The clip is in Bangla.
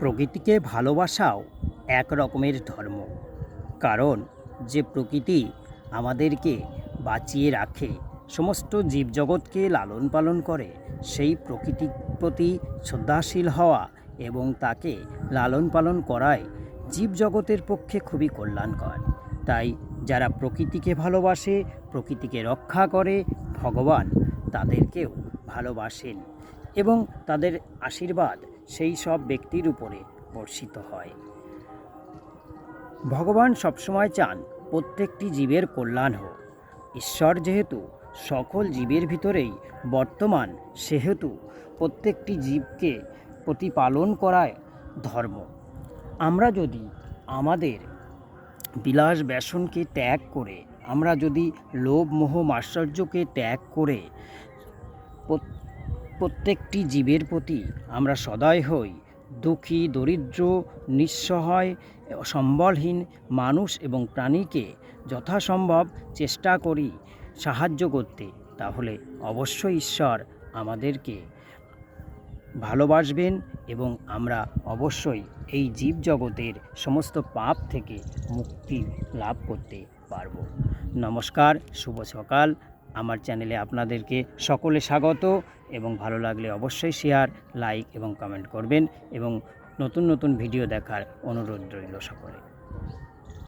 প্রকৃতিকে ভালোবাসাও এক রকমের ধর্ম। কারণ যে প্রকৃতি আমাদেরকে বাঁচিয়ে রাখে, সমস্ত জীবজগৎকে লালন পালন করে, সেই প্রকৃতির প্রতি শ্রদ্ধাশীল হওয়া এবং তাকে লালন পালন করায় জীবজগতের পক্ষে খুবই কল্যাণকর। তাই যারা প্রকৃতিকে ভালোবাসে, প্রকৃতিকে রক্ষা করে, ভগবান তাদেরকেও ভালোবাসেন এবং তাদের আশীর্বাদ সেই সব ব্যক্তির উপরে বর্ষিত হয়। ভগবান সবসময় চান প্রত্যেকটি জীবের কল্যাণ হোক। ঈশ্বর যেহেতু সকল জীবের ভিতরেই বর্তমান, সেহেতু প্রত্যেকটি জীবকে প্রতিপালন করায় ধর্ম। আমরা যদি আমাদের বিলাস ব্যসনকে ত্যাগ করে, আমরা যদি লোভ মোহ মাশ্চর্যকে ত্যাগ করে প্রত্যেকটি জীবের প্রতি আমরা সদয় হই, দুঃখী, দরিদ্র, নিঃসহায়, সম্বলহীন মানুষ এবং প্রাণীকে যথাসম্ভব চেষ্টা করি সাহায্য করতে। তাহলে অবশ্যই ঈশ্বর আমাদেরকে ভালোবাসবেন এবং আমরা অবশ্যই এই জীবজগতের সমস্ত পাপ থেকে মুক্তি লাভ করতে পারব। নমস্কার, শুভ সকাল। আমার চ্যানেলে আপনাদেরকে সকলে স্বাগত। এবং ভালো লাগলে অবশ্যই শেয়ার লাইক এবং কমেন্ট করবেন এবং নতুন নতুন ভিডিও দেখার অনুরোধ রইল সকলে